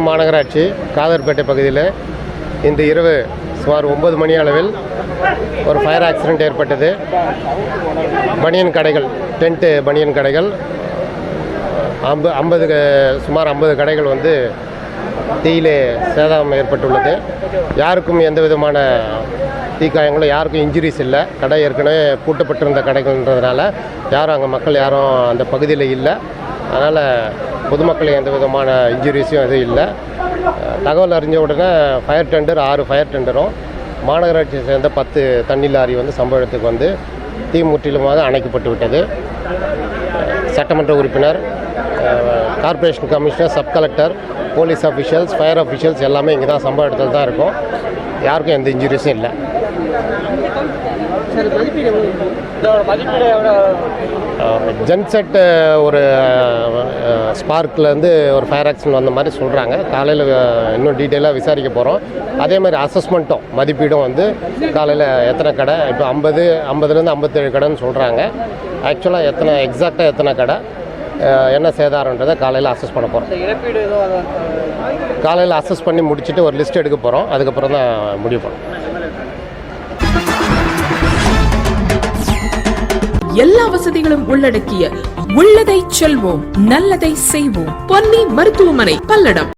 மாநகராட்சி காதர்பேட்டை பகுதியில் இன்று இரவு சுமார் ஒன்பது மணி அளவில் ஒரு ஃபயர் ஆக்சிடென்ட் ஏற்பட்டது. பனியன் கடைகள் டென்ட்டு பனியன் கடைகள் ஐம்பது ஐம்பது சுமார் ஐம்பது கடைகள் வந்து தீயிலே சேதம் ஏற்பட்டுள்ளது. யாருக்கும் எந்த விதமான தீக்காயங்களும் யாருக்கும் இன்ஜுரிஸ் இல்லை. கடை ஏற்கனவே பூட்டப்பட்டிருந்த கடைகள்ன்றதுனால யாரும் அங்கே மக்கள் யாரும் அந்த பகுதியில் இல்லை. அதனால் பொதுமக்கள் எந்த விதமான இன்ஜுரிஸும் எதுவும் இல்லை. தகவல் அறிஞ்ச உடனே ஃபயர் டெண்டர் ஆறு ஃபயர் டெண்டரும் மாநகராட்சியை சேர்ந்த பத்து தண்ணி லாரி வந்து சம்பவ இடத்துக்கு வந்து தீ முற்றிலுமாக அணைக்கப்பட்டு விட்டது. சட்டமன்ற உறுப்பினர் அஹ், corporation commissioner sub collector police officials fire officials எல்லாமே இங்கே தான் சம்பவ இடத்துல தான் இருக்கும். யாருக்கும் எந்த இன்ஜுரிஸும் இல்லை. ஜென்செட் ஒரு ஸ்பார்க்லேருந்து ஒரு ஃபயர் ஆக்சிடென்ட் வந்த மாதிரி சொல்கிறாங்க காலையில் இன்னும் டீட்டெயிலாக விசாரிக்க போகிறோம் அதே மாதிரி அசஸ்மெண்ட்டும் மதிப்பீடும் வந்து காலையில் எத்தனை கடை? இப்போ ஐம்பது ஐம்பதுலேருந்து ஐம்பத்தேழு கடைன்னு சொல்கிறாங்க ஆக்சுவலாக எத்தனை எக்ஸாக்டாக எத்தனை கடை? என்ன சேதாரன்றதை காலையில் அசஸ் பண்ண போகிறோம் காலையில் அசஸ் பண்ணி முடிச்சுட்டு ஒரு லிஸ்ட் எடுக்க போகிறோம் அதுக்கப்புறம் தான் முடிவு பண்ணோம். எல்லா வசதிகளும் உள்ளடக்கிய உள்ளதை செல்வோம் நல்லதை செய்வோம். பொன்னி மருத்துவமனை பல்லடம்.